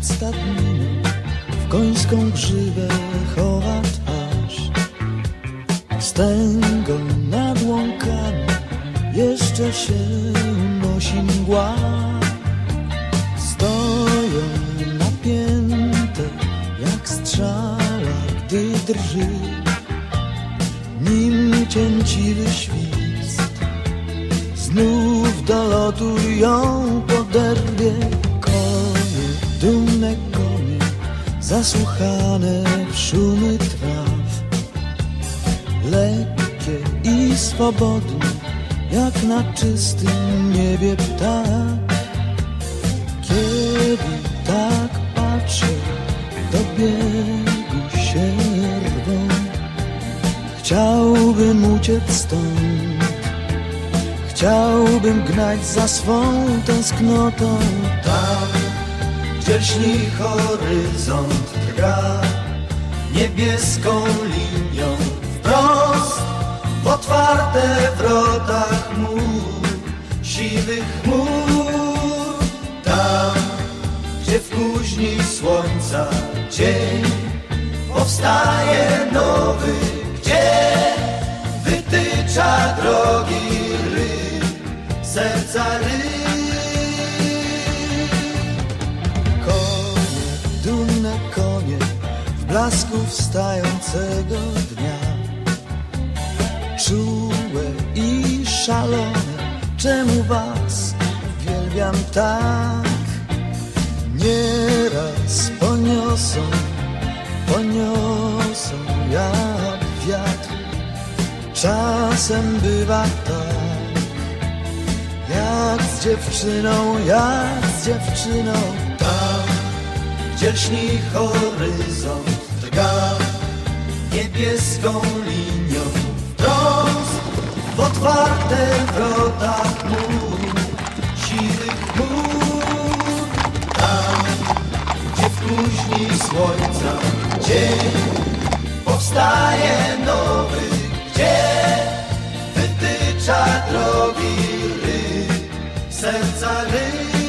Nad stadniną w końską grzywę chowa twarz. Stęgą nad łąkami jeszcze się unosi mgła. Stoją napięte jak strzała, gdy drży nim cięciwy świst. Znów do lotu ją zasłuchane szumy traw. Lekkie i swobodne, jak na czystym niebie ptak. Kiedy tak patrzę, do biegu się rwą. Chciałbym uciec stąd Chciałbym gnać za swą tęsknotą Tam, lśni horyzont trwa Niebieską linią wprost W otwarte wrotach mur Siwych chmur Tam, gdzie w kuźni słońca dzień Powstaje nowy, gdzie wytycza drogi ry, serca ry. Blasku wstającego dnia. Czułe i szalone, czemu was uwielbiam tak? Nieraz poniosą poniosą jak wiatr. Czasem bywa tak, jak z dziewczyną, jak z dziewczyną. Tam, gdzie lśni horyzont, drga niebieską linią wprost w otwarte wrota chmur, siwych chmur. Tam, gdzie w kuźni słońca dzień powstaje nowy, gdzie wytycza drogi ry, serca ry.